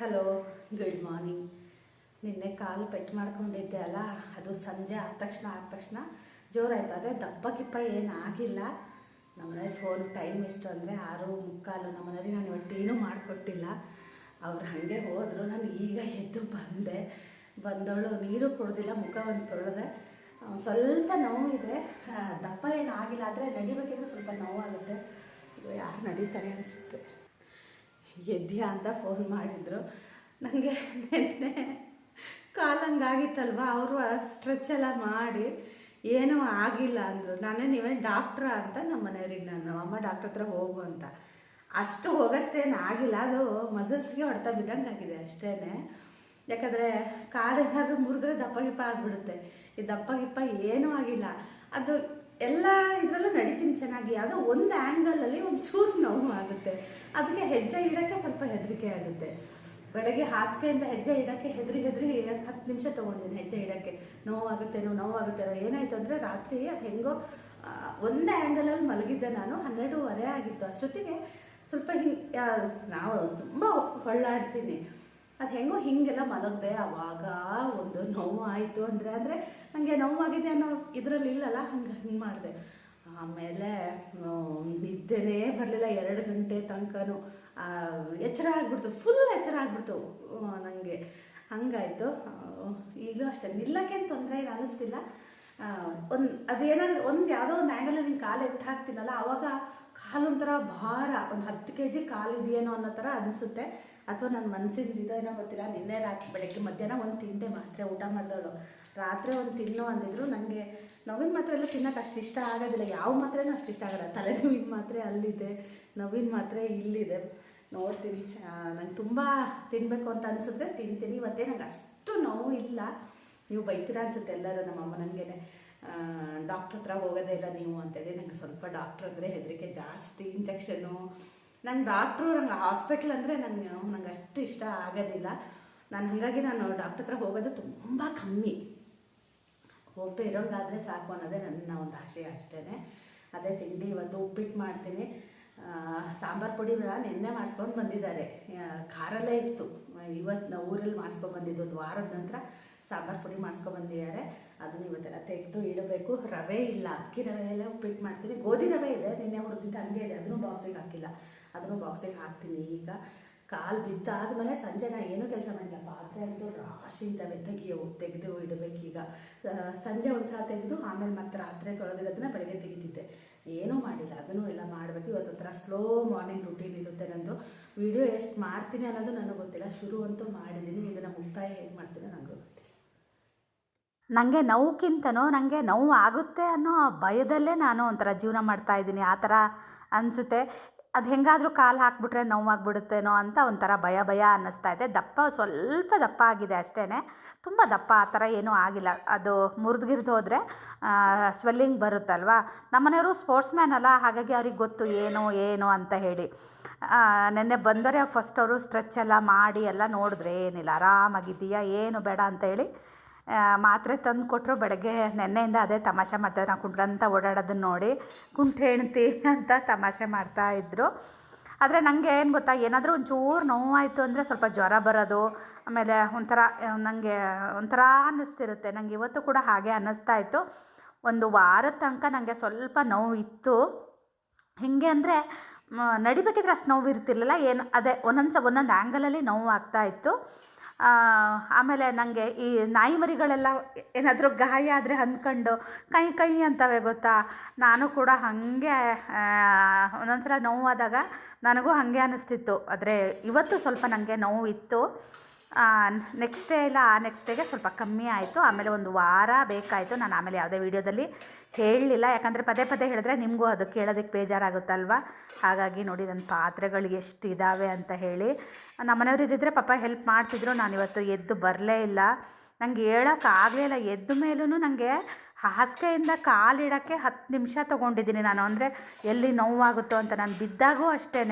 Hello good morning ನಿನ್ನೆ ಕಾಲು ಪೆಟ್ಟು ಮಾಡ್ಕೊಂಡಿದ್ದೆ ಅಲ್ಲ, ಅದು ಸಂಜೆ ಆದ ತಕ್ಷಣ ಆದ ತಕ್ಷಣ ಜೋರಾಯ್ತು ಅದೇ ದಪ್ಪ ಕಿಪ್ಪ ಏನು ಆಗಿಲ್ಲ. ನಮ್ಮನೇಲಿ ಫೋನ್ ಟೈಮ್ ಎಷ್ಟು ಅಂದರೆ ಆರು ಮುಕ್ಕಾಲು ನಮ್ಮನೇಲಿ ನಾನು ಇವತ್ತು ಏನೂ ಮಾಡಿಕೊಟ್ಟಿಲ್ಲ. ಅವ್ರು ಹಾಗೆ ಹೋದರು, ನಾನು ಈಗ ಎದ್ದು ಬಂದೆ. ಬಂದವಳು ನೀರು ಕುಡ್ದಿಲ್ಲ, ಮುಖ ಒಂದು ತೊಳೆದೆ. ಸ್ವಲ್ಪ ನೋವಿದೆ. ದಪ್ಪ ಏನು ಆಗಿಲ್ಲ, ಆದರೆ ನಡಿಬೇಕಿದ್ರೆ ಸ್ವಲ್ಪ ನೋವಾಗುತ್ತೆ. ಯಾರು ನಡೀತಾರೆ ಅನಿಸುತ್ತೆ. ಎದ್ಯಾ ಅಂತ ಫೋನ್ ಮಾಡಿದರು. ನನಗೆ ನೆನ್ನೆ ಕಾಲಂಗೆ ಕಾಲಂಗಾಗಿತ್ತಲ್ವ ಅವರು ಸ್ಟ್ರೆಚ್ ಎಲ್ಲ ಮಾಡಿ ಏನೂ ಆಗಿಲ್ಲ ಅಂದರು. ನಾನೇ ನೀವೇ ಡಾಕ್ಟ್ರ ಅಂತ ನಮ್ಮ ಮನೆಯವ್ರಿಗೆ ನಾನು ಅಮ್ಮ ಡಾಕ್ಟ್ರ್ ಹತ್ರ ಹೋಗು ಅಂತ. ಅಷ್ಟು ಹೋಗಷ್ಟೇನು ಆಗಿಲ್ಲ. ಅದು ಮಸಲ್ಸ್ಗೆ ಹೊಡೆತ ಬಿದ್ದಂಗೆ ಆಗಿದೆ ಅಷ್ಟೇ ಯಾಕಂದರೆ ಕಾಲೇನಾದ್ರೂ ಮುರಿದ್ರೆ ದಪ್ಪ ಗಿಪ್ಪ ಆಗಿಬಿಡುತ್ತೆ. ಈ ದಪ್ಪ ಗಿಪ್ಪ ಏನೂ ಆಗಿಲ್ಲ. ಅದು ಎಲ್ಲ ಇದರಲ್ಲೂ ನಡೀತೀನಿ ಚೆನ್ನಾಗಿ. ಯಾವುದೋ ಒಂದು ಆ್ಯಂಗಲಲ್ಲಿ ಒಂದು ಚೂರು ನೋವು ಆಗುತ್ತೆ. ಅದಕ್ಕೆ ಹೆಜ್ಜೆ ಇಡೋಕ್ಕೆ ಸ್ವಲ್ಪ ಹೆದರಿಕೆ ಆಗುತ್ತೆ. ಬೆಳಗ್ಗೆ ಹಾಸಿಗೆಯಿಂದ ಹೆಜ್ಜೆ ಇಡೋಕ್ಕೆ ಹೆದರಿ ಹೆದರಿ ಹತ್ತು ನಿಮಿಷ ತೊಗೊಂಡಿದ್ದೀನಿ ಹೆಜ್ಜೆ ಇಡೋಕ್ಕೆ. ನೋವಾಗುತ್ತೇನೋ ನೋವಾಗುತ್ತೇನೋ ಏನಾಯಿತು ಅಂದರೆ ರಾತ್ರಿ ಅದು ಹೆಂಗೋ ಒಂದು ಆ್ಯಂಗಲಲ್ಲಿ ಮಲಗಿದ್ದೆ ನಾನು. ಹನ್ನೆರಡೂವರೆ ಆಗಿತ್ತು. ಅಷ್ಟೊತ್ತಿಗೆ ಸ್ವಲ್ಪ ಹಿಂಗೆ ನಾವು ತುಂಬ ಹೊಳ್ಳಾಡ್ತೀನಿ. ಅದು ಹೆಂಗೋ ಹಿಂಗೆಲ್ಲ ಮಲಗಿದೆ ಆವಾಗ ಒಂದು ನೋವು ಆಯಿತು ಅಂದರೆ ಅಂದರೆ ನನಗೆ ನೋವಾಗಿದೆ ಅನ್ನೋ ಇದರಲ್ಲಿ ಇಲ್ಲಲ್ಲ, ಹಂಗೆ ಹಿಂಗೆ ಮಾಡಿದೆ. ಆಮೇಲೆ ನಿದ್ದೆನೇ ಬರಲಿಲ್ಲ, ಎರಡು ಗಂಟೆ ತನಕನೂ. ಎಚ್ಚರ ಆಗ್ಬಿಡ್ತು ಫುಲ್ ಎಚ್ಚರ ಆಗ್ಬಿಡ್ತು ನನಗೆ ಹಂಗಾಯಿತು. ಈಗಲೂ ಅಷ್ಟೇ. ನಿಲ್ಲಕ್ಕೆ ತೊಂದರೆ ಏನು ಅನ್ನಿಸ್ತಿಲ್ಲ ಒಂದು ಅದೇನಾದ್ರು ಒಂದು ಯಾವುದೋ ಒಂದು ಆ್ಯಂಗಲಲ್ಲಿ ನಿನ್ನ ಕಾಲು ಎತ್ತಾಕ್ತೀನಲ್ಲ ಆವಾಗ ಕಾಲು ಒಂಥರ ಭಾರ, ಒಂದು ಹತ್ತು ಕೆ ಜಿ ಕಾಲು ಇದೆಯೇನೋ ಅನ್ನೋ ಥರ ಅನಿಸುತ್ತೆ. ಅಥವಾ ನನ್ನ ಮನಸ್ಸಿಗೆ ಇದೋ ಏನೋ ಗೊತ್ತಿಲ್ಲ, ನಿನ್ನೆ ರಾತ್ರಿ ಬೆಳಗ್ಗೆ ಮಧ್ಯಾಹ್ನ ಒಂದು ತಿಂದೆ ಮಾತ್ರೆ ಊಟ ಮಾಡಿದವಳು. ರಾತ್ರಿ ಒಂದು ತಿನ್ನು ಅಂದಿದ್ರು ನನಗೆ ನವೀನ್ ಮಾತ್ರೆ ಎಲ್ಲ ತಿನ್ನೋಕೆ ಅಷ್ಟು ಇಷ್ಟ ಆಗೋದಿಲ್ಲ. ಯಾವ ಮಾತ್ರೆನೂ ಅಷ್ಟು ಇಷ್ಟ ಆಗಲ್ಲ. ತಲೆನೋವಿನ ಮಾತ್ರೆ ಅಲ್ಲಿದೆ, ನವೀನ್ ಮಾತ್ರೆ ಇಲ್ಲಿದೆ. ನೋಡ್ತೀನಿ. ನಂಗೆ ತುಂಬ ತಿನ್ನಬೇಕು ಅಂತ ಅನಿಸಿದ್ರೆ ತಿಂತೀನಿ. ಇವತ್ತೇ ನಂಗೆ ಅಷ್ಟು ನೋವು ಇಲ್ಲ. ನೀವು ಬೈತೀರಾ ಅನ್ಸುತ್ತೆ ಎಲ್ಲರೂ ನಮ್ಮ ಅಮ್ಮ ನನಗೆ ಡಾಕ್ಟ್ರ್ ಹತ್ರ ಹೋಗೋದೇ ಇಲ್ಲ ನೀವು ಅಂತೇಳಿ. ನಂಗೆ ಸ್ವಲ್ಪ ಡಾಕ್ಟ್ರ್ ಅಂದರೆ ಹೆದರಿಕೆ ಜಾಸ್ತಿ ಇಂಜೆಕ್ಷನು ನಂಗೆ ಡಾಕ್ಟ್ರು ನಂಗೆ ಹಾಸ್ಪಿಟ್ಲ್ ಅಂದರೆ ನನಗೆ ನಂಗೆ ಅಷ್ಟು ಇಷ್ಟ ಆಗೋದಿಲ್ಲ. ನಾನು ಹಾಗಾಗಿ ನಾನು ಡಾಕ್ಟ್ರ್ ಹತ್ರ ಹೋಗೋದು ತುಂಬ ಕಮ್ಮಿ. ಹೋಗ್ತಾ ಇರೋಂಗಾದರೆ ಸಾಕು ಅನ್ನೋದೇ ನನ್ನ ಒಂದು ಆಶಯ ಅಷ್ಟೇ ಅದೇ ತಿಂಡಿ ಇವತ್ತು ಉಪ್ಪಿಟ್ಟು ಮಾಡ್ತೀನಿ. ಸಾಂಬಾರು ಪುಡಿ ನಿನ್ನೆ ಮಾಡಿಸ್ಕೊಂಡು ಬಂದಿದ್ದಾರೆ. ಖಾರಲ್ಲೇ ಇತ್ತು. ಇವತ್ತು ನಾವು ಊರಲ್ಲಿ ಮಾಡಿಸ್ಕೊಂಡು ಬಂದಿದ್ದು ಒಂದು ವಾರದ ನಂತರ ಸಾಂಬಾರು ಪುಡಿ ಮಾಡಿಸ್ಕೊಂಡು ಬಂದಿದ್ದಾರೆ. ಅದನ್ನು ಇವತ್ತೆಲ್ಲ ತೆಗೆದು ಇಡಬೇಕು. ರವೆ ಇಲ್ಲ, ಅಕ್ಕಿ ರವೆ ಎಲ್ಲ ಉಪ್ಪಿಟ್ಟು ಮಾಡ್ತೀನಿ. ಗೋಧಿ ರವೆ ಇದೆ, ನಿನ್ನೆ ಹುರಿದಿದ್ದು ಹಂಗೆ ಇದೆ. ಅದನ್ನು ಬಾಕ್ಸಿಗೆ ಹಾಕಿಲ್ಲ. ಅದನ್ನು ಬಾಕ್ಸಿಗೆ ಹಾಕ್ತೀನಿ. ಈಗ ಕಾಲು ಬಿದ್ದಾದ್ಮೇಲೆ ಸಂಜೆ ನಾನು ಏನು ಕೆಲಸ ಮಾಡಿಲ್ಲ. ಪಾತ್ರೆ ಅಂತೂ ರಾಶಿ ಇದ್ದಾವೆ ತೆಗಿಯೋ ತೆಗೆದು ಇಡಬೇಕೀಗ. ಸಂಜೆ ಒಂದು ಸಲ ತೆಗೆದು ಆಮೇಲೆ ಮತ್ತೆ ರಾತ್ರಿ ತೊಳೆದಿರೋದನ್ನ ಬೆಳಗ್ಗೆ ತೆಗಿತಿದ್ದೆ. ಏನೂ ಮಾಡಿಲ್ಲ. ಅದನ್ನು ಎಲ್ಲ ಮಾಡಬೇಕು. ಇವತ್ತು ಒಂಥರ ಸ್ಲೋ ಮಾರ್ನಿಂಗ್ ರುಟೀನ್ ಇರುತ್ತೆ ನಂದು. ವಿಡಿಯೋ ಎಷ್ಟು ಮಾಡ್ತೀನಿ ಅನ್ನೋದು ನನಗೆ ಗೊತ್ತಿಲ್ಲ. ಶುರು ಅಂತೂ ಮಾಡಿದ್ದೀನಿ ಇದನ್ನು ಮುಕ್ತಾಯ ಹೇಗೆ ಮಾಡ್ತೀನಿ ನನಗೆ ನನಗೆ ನೋವುಕ್ಕಿಂತನೂ ನನಗೆ ನೋವು ಆಗುತ್ತೆ ಅನ್ನೋ ಭಯದಲ್ಲೇ ನಾನು ಒಂಥರ ಜೀವನ ಮಾಡ್ತಾ ಇದ್ದೀನಿ. ಆ ಥರ ಅನಿಸುತ್ತೆ. ಅದು ಹೆಂಗಾದರೂ ಕಾಲು ಹಾಕ್ಬಿಟ್ರೆ ನೋವಾಗ್ಬಿಡುತ್ತೇನೋ ಅಂತ ಒಂಥರ ಭಯ ಭಯ ಅನ್ನಿಸ್ತಾ ಇದೆ. ದಪ್ಪ, ಸ್ವಲ್ಪ ದಪ್ಪ ಆಗಿದೆ ಅಷ್ಟೇ ತುಂಬ ದಪ್ಪ, ಆ ಥರ ಏನೂ ಆಗಿಲ್ಲ. ಅದು ಮುರಿದ್ಗಿರ್ದು ಹೋದರೆ ಸ್ವೆಲ್ಲಿಂಗ್ ಬರುತ್ತಲ್ವಾ? ನಮ್ಮನೆಯವರು ಸ್ಪೋರ್ಟ್ಸ್ ಮ್ಯಾನ್ ಅಲ್ಲ, ಹಾಗಾಗಿ ಅವ್ರಿಗೆ ಗೊತ್ತು ಏನು ಏನು ಅಂತ ಹೇಳಿ. ನೆನ್ನೆ ಬಂದರೆ ಫಸ್ಟ್ ಅವರು ಸ್ಟ್ರೆಚ್ ಎಲ್ಲ ಮಾಡಿ, ಎಲ್ಲ ನೋಡಿದ್ರೆ ಏನಿಲ್ಲ, ಆರಾಮಾಗಿದ್ದೀಯಾ, ಏನು ಬೇಡ ಅಂತ ಹೇಳಿ ಮಾತ್ರೆ ತಂದು ಕೊಟ್ಟರು ಬೆಳಗ್ಗೆ ನೆನ್ನೆಯಿಂದ ಅದೇ ತಮಾಷೆ ಮಾಡ್ತಾರೆ. ನಾವು ಕುಂಟ್ಕಂತ ಓಡಾಡೋದನ್ನು ನೋಡಿ ಕುಂಟ್ ಹೆಣ್ತಿ ಅಂತ ತಮಾಷೆ ಮಾಡ್ತಾ ಇದ್ದರು ಆದರೆ ನನಗೆ ಏನು ಗೊತ್ತಾ, ಏನಾದರೂ ಒಂಚೂರು ನೋವಾಯಿತು ಅಂದರೆ ಸ್ವಲ್ಪ ಜ್ವರ ಬರೋದು, ಆಮೇಲೆ ಒಂಥರ ನನಗೆ ಒಂಥರ ಅನ್ನಿಸ್ತಿರುತ್ತೆ. ನನಗೆ ಇವತ್ತು ಕೂಡ ಹಾಗೆ ಅನ್ನಿಸ್ತಾ ಇತ್ತು. ಒಂದು ವಾರದ ತನಕ ನನಗೆ ಸ್ವಲ್ಪ ನೋವು ಇತ್ತು. ಹೇಗೆ ಅಂದರೆ ನಡಿಬೇಕಿದ್ರೆ ಅಷ್ಟು ನೋವು ಇರ್ತಿರ್ಲಿಲ್ಲ. ಏನು, ಅದೇ ಒಂದೊಂದು ಸ ಒಂದೊಂದು ಆ್ಯಂಗಲಲ್ಲಿ ನೋವು ಆಗ್ತಾ ಇತ್ತು. ಆಮೇಲೆ ನನಗೆ ಈ ನಾಯಿ ಮರಿಗಳೆಲ್ಲ ಏನಾದರೂ ಗಾಯ ಆದರೆ ಅಂದ್ಕೊಂಡು ಕೈ ಕೈ ಅಂತವೆ ಗೊತ್ತಾ? ನಾನು ಕೂಡ ಹಾಗೆ ಒಂದೊಂದು ಸಲ ನೋವಾದಾಗ ನನಗೂ ಹಾಗೆ ಅನ್ನಿಸ್ತಿತ್ತು ಆದರೆ ಇವತ್ತು ಸ್ವಲ್ಪ ನನಗೆ ನೋವು ಇತ್ತು ನೆಕ್ಸ್ಟ್ ಡೇ ಇಲ್ಲ, ಆ ನೆಕ್ಸ್ಟ್ ಡೇಗೆ ಸ್ವಲ್ಪ ಕಮ್ಮಿ ಆಯಿತು. ಆಮೇಲೆ ಒಂದು ವಾರ ಬೇಕಾಯಿತು. ನಾನು ಆಮೇಲೆ ಯಾವುದೇ ವೀಡಿಯೋದಲ್ಲಿ ಹೇಳಲಿಲ್ಲ. ಯಾಕಂದರೆ ಪದೇ ಪದೇ ಹೇಳಿದ್ರೆ ನಿಮಗೂ ಅದು ಕೇಳೋದಕ್ಕೆ ಬೇಜಾರಾಗುತ್ತಲ್ವ? ಹಾಗಾಗಿ ನೋಡಿ ನನ್ನ ಪಾತ್ರೆಗಳು ಎಷ್ಟು ಇದ್ದಾವೆ ಅಂತ ಹೇಳಿ. ನಮ್ಮ ಮನೆಯವ್ರು ಪಾಪ ಹೆಲ್ಪ್ ಮಾಡ್ತಿದ್ರು. ನಾನು ಇವತ್ತು ಎದ್ದು ಬರಲೇ ಇಲ್ಲ. ನನಗೆ ಹೇಳೋಕ್ಕಾಗಲೇ ಇಲ್ಲ. ಎದ್ದ ಮೇಲೂ ನನಗೆ ಹಾಸಿಗೆಯಿಂದ ಕಾಲಿಡೋಕ್ಕೆ ಹತ್ತು ನಿಮಿಷ ತೊಗೊಂಡಿದ್ದೀನಿ ನಾನು. ಅಂದರೆ ಎಲ್ಲಿ ನೋವಾಗುತ್ತೋ ಅಂತ. ನಾನು ಬಿದ್ದಾಗೂ ಅಷ್ಟೇ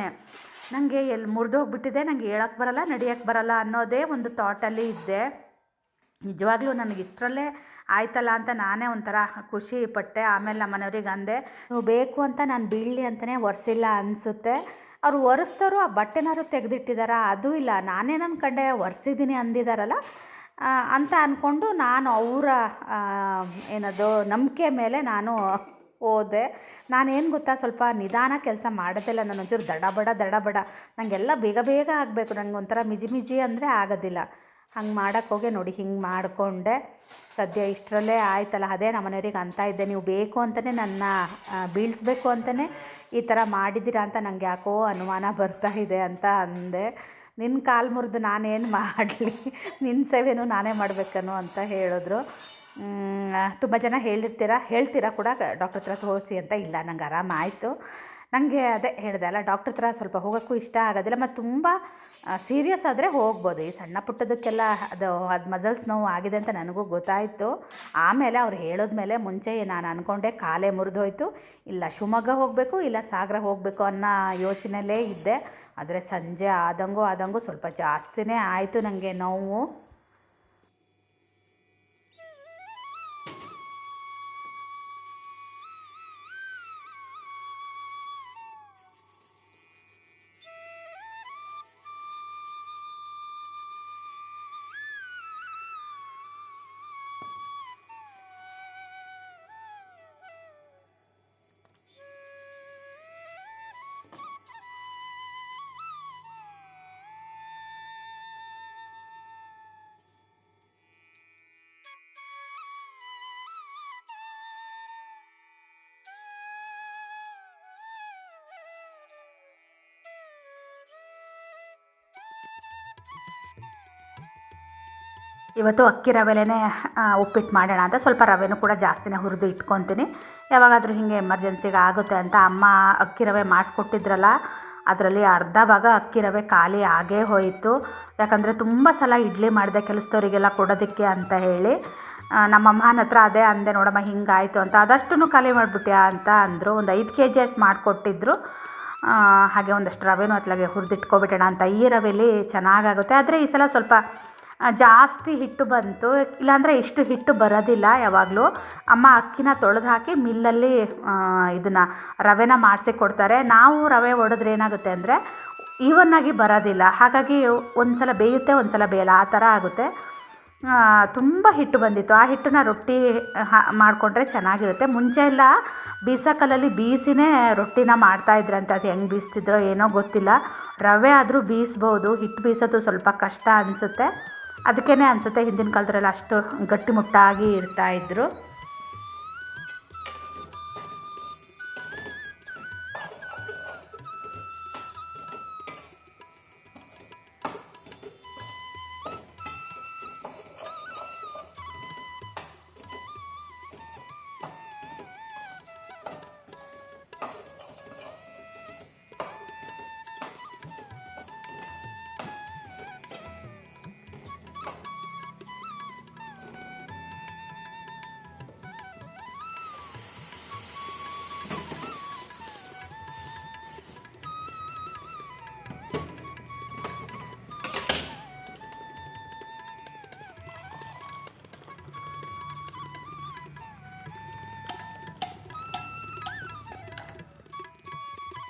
ನನಗೆ ಎಲ್ಲಿ ಮುರಿದೋಗ್ಬಿಟ್ಟಿದೆ ನನಗೆ ಹೇಳೋಕ್ಕೆ ಬರಲ್ಲ ನಡಿಯೋಕ್ಕೆ ಬರಲ್ಲ ಅನ್ನೋದೇ ಒಂದು ಥಾಟಲ್ಲಿ ಇದ್ದೆ. ನಿಜವಾಗ್ಲೂ ನನಗೆ ಇಷ್ಟರಲ್ಲೇ ಆಯ್ತಲ್ಲ ಅಂತ ನಾನೇ ಒಂಥರ ಖುಷಿ ಪಟ್ಟೆ. ಆಮೇಲೆ ನಮ್ಮ ಮನೆಯವ್ರಿಗೆ ಅಂದೆ, ನೀವು ಬೇಕು ಅಂತ ನಾನು ಬೀಳಲಿ ಅಂತಲೇ ಒರೆಸಿಲ್ಲ ಅನಿಸುತ್ತೆ. ಅವ್ರು ಒರೆಸ್ದವರು ಆ ಬಟ್ಟೆನಾರು ತೆಗೆದಿಟ್ಟಿದಾರ? ಅದು ಇಲ್ಲ. ನಾನೇ ನನ್ನ ಕಂಡೆ ಒರೆಸಿದ್ದೀನಿ ಅಂದಿದ್ದಾರಲ್ಲ ಅಂತ ಅಂದ್ಕೊಂಡು ನಾನು ಅವರ ಏನದು, ನಂಬಿಕೆ ಮೇಲೆ ನಾನು ಹೋದೆ ನಾನೇನು ಗೊತ್ತಾ? ಸ್ವಲ್ಪ ನಿಧಾನ ಕೆಲಸ ಮಾಡೋದಿಲ್ಲ ನಾನು ಒಂಚೂರು ದಡಬಡ ದಡಬಡ ನನಗೆಲ್ಲ ಬೇಗ ಬೇಗ ಆಗಬೇಕು. ನನಗೆ ಒಂಥರ ಮಿಜಿ ಮಿಜಿ ಅಂದರೆ ಆಗೋದಿಲ್ಲ. ಹಂಗೆ ಮಾಡೋಕ್ಕೆ ಹೋಗಿ ನೋಡಿ, ಹಿಂಗೆ ಮಾಡಿಕೊಂಡೆ. ಸದ್ಯ ಇಷ್ಟರಲ್ಲೇ ಆಯ್ತಲ್ಲ. ಅದೇ ನಮ್ಮ ಮನೆಯವ್ರಿಗೆ ಅಂತ ಇದ್ದೆ. ನೀವು ಬೇಕು ಅಂತಲೇ ನನ್ನ ಬೀಳಿಸ್ಬೇಕು ಅಂತಲೇ ಈ ಥರ ಮಾಡಿದ್ದೀರಾ ಅಂತ ನನಗೆ ಯಾಕೋ ಅನುಮಾನ ಬರ್ತಾ ಇದೆ ಅಂತ ಅಂದೆ. ನಿನ್ನ ಕಾಲು ಮುರಿದು ನಾನೇನು ಮಾಡಲಿ? ನಿನ್ನ ಸೇವೆನೂ ನಾನೇ ಮಾಡಬೇಕನು ಅಂತ ಹೇಳಿದ್ರು. ತುಂಬ ಜನ ಹೇಳಿರ್ತೀರ? ಹೇಳ್ತೀರಾ ಕೂಡ ಡಾಕ್ಟ್ರ್ ಹತ್ರ ತೋರಿಸಿ ಅಂತ ಇಲ್ಲ, ನಂಗೆ ಆರಾಮಾಯಿತು ನನಗೆ ಅದೇ ಹೇಳಿದೆ ಅಲ್ಲ, ಡಾಕ್ಟ್ರ್ ಹತ್ರ ಸ್ವಲ್ಪ ಹೋಗೋಕ್ಕೂ ಇಷ್ಟ ಆಗೋದಿಲ್ಲ, ಮತ್ತು ತುಂಬ ಸೀರಿಯಸ್ ಆದರೆ ಹೋಗ್ಬೋದು. ಈ ಸಣ್ಣ ಪುಟ್ಟದಕ್ಕೆಲ್ಲ ಅದು ಅದು ಮಸಲ್ಸ್ ನೋವು ಆಗಿದೆ ಅಂತ ನನಗೂ ಗೊತ್ತಾಯಿತು. ಆಮೇಲೆ ಅವ್ರು ಹೇಳೋದ್ಮೇಲೆ ಮುಂಚೆ ನಾನು ಅಂದ್ಕೊಂಡೆ ಕಾಲೇ ಮುರಿದೋಯ್ತು. ಇಲ್ಲ, ಶಿವಮೊಗ್ಗ ಹೋಗಬೇಕು, ಇಲ್ಲ ಸಾಗರ ಹೋಗಬೇಕು ಅನ್ನೋ ಯೋಚನೆಯಲ್ಲೇ ಇದ್ದೆ. ಆದರೆ ಸಂಜೆ ಆದಂಗೂ ಆದಂಗೂ ಸ್ವಲ್ಪ ಜಾಸ್ತಿನೇ ಆಯಿತು ನನಗೆ ನೋವು. ಇವತ್ತು ಅಕ್ಕಿ ರವೆಲೇ ಉಪ್ಪಿಟ್ಟು ಮಾಡೋಣ ಅಂತ ಸ್ವಲ್ಪ ರವೆನೂ ಕೂಡ ಜಾಸ್ತಿನೇ ಹುರಿದು ಇಟ್ಕೊತೀನಿ. ಯಾವಾಗಾದರೂ ಹಿಂಗೆ ಎಮರ್ಜೆನ್ಸಿಗೆ ಆಗುತ್ತೆ ಅಂತ ಅಮ್ಮ ಅಕ್ಕಿ ರವೆ ಮಾಡಿಸ್ಕೊಟ್ಟಿದ್ರಲ್ಲ, ಅದರಲ್ಲಿ ಅರ್ಧ ಭಾಗ ಅಕ್ಕಿ ರವೆ ಖಾಲಿ ಆಗೇ ಹೋಯಿತು. ಯಾಕಂದರೆ ತುಂಬ ಸಲ ಇಡ್ಲಿ ಮಾಡಿದೆ ಕೆಲಸದವರಿಗೆಲ್ಲ ಕೊಡೋದಕ್ಕೆ ಅಂತ ಹೇಳಿ. ನಮ್ಮ ಅಮ್ಮನ ಹತ್ರ ಅದೇ ಅಂದೆ, ನೋಡಮ್ಮ ಹಿಂಗಾಯಿತು ಅಂತ. ಅದಷ್ಟನ್ನು ಖಾಲಿ ಮಾಡಿಬಿಟ್ಯಾ ಅಂತ ಅಂದರು. ಒಂದು ಐದು ಕೆ ಜಿ ಅಷ್ಟು ಮಾಡಿಕೊಟ್ಟಿದ್ರು. ಹಾಗೆ ಒಂದಷ್ಟು ರವೆನೂ ಅತ್ಲಾಗೆ ಹುರಿದಿಟ್ಕೊಬಿಡೋಣ ಅಂತ. ಈ ರವೆಲಿ ಚೆನ್ನಾಗಾಗುತ್ತೆ. ಆದರೆ ಈ ಸಲ ಸ್ವಲ್ಪ ಜಾಸ್ತಿ ಹಿಟ್ಟು ಬಂತು. ಇಲ್ಲಾಂದರೆ ಇಷ್ಟು ಹಿಟ್ಟು ಬರೋದಿಲ್ಲ ಯಾವಾಗಲೂ. ಅಮ್ಮ ಅಕ್ಕಿನ ತೊಳೆದು ಹಾಕಿ ಮಿಲ್ಲಲ್ಲಿ ಇದನ್ನು ರವೆನ ಮಾಡಿಸಿ ಕೊಡ್ತಾರೆ. ನಾವು ರವೆ ಒಡೆದ್ರೆ ಏನಾಗುತ್ತೆ ಅಂದರೆ ಈವನ್ನಾಗಿ ಬರೋದಿಲ್ಲ. ಹಾಗಾಗಿ ಒಂದು ಸಲ ಬೇಯುತ್ತೆ ಒಂದು ಸಲ ಬೇಯಲ್ಲ. ಆ ಥರ ಆಗುತ್ತೆ. ತುಂಬ ಹಿಟ್ಟು ಬಂದಿತ್ತು. ಆ ಹಿಟ್ಟನ್ನ ರೊಟ್ಟಿ ಮಾಡಿಕೊಂಡ್ರೆ ಚೆನ್ನಾಗಿರುತ್ತೆ. ಮುಂಚೆ ಎಲ್ಲ ಬೀಸಕಲ್ಲಲ್ಲಿ ಬೀಸಿನೇ ರೊಟ್ಟಿನ ಮಾಡ್ತಾಯಿದ್ರಂತೆ ಅದು ಹೆಂಗೆ ಬೀಸ್ತಿದ್ರೋ ಏನೋ ಗೊತ್ತಿಲ್ಲ. ರವೆ ಆದರೂ ಬೀಸ್ಬೋದು. ಹಿಟ್ಟು ಬೀಸೋದು ಸ್ವಲ್ಪ ಕಷ್ಟ ಅನಿಸುತ್ತೆ. ಅದಕ್ಕೇ ಅನಿಸುತ್ತೆ ಹಿಂದಿನ ಕಾಲದ್ರಲ್ಲಿ ಅಷ್ಟು ಗಟ್ಟಿಮುಟ್ಟಾಗಿ ಇರ್ತಾಯಿದ್ರು